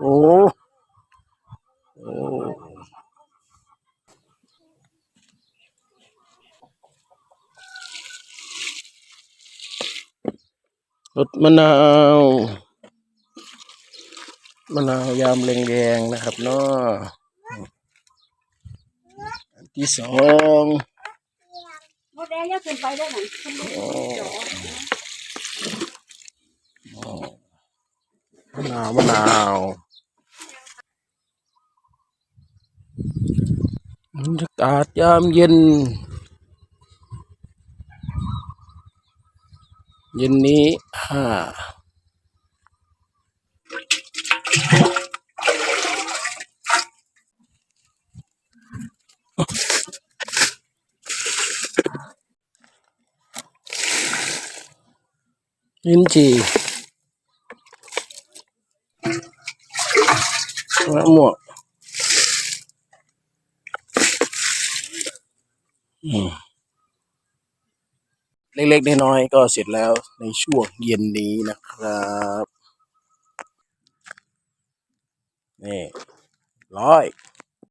โอ้โอ้รสมะนาวมะนาวยามแรงๆนะครับเนาะอันที่สองมดแดงยังขึ้นไปได้ไหนขึ้นไปโอ้มะนาวมะนาว บรรยากาศยามเย็น เย็นนี้อ่าลิ้นจี่มะม่วงอืม เล็กๆน้อยๆก็เสร็จแล้วในช่วงเย็นนี้นะครับนี่ร้อย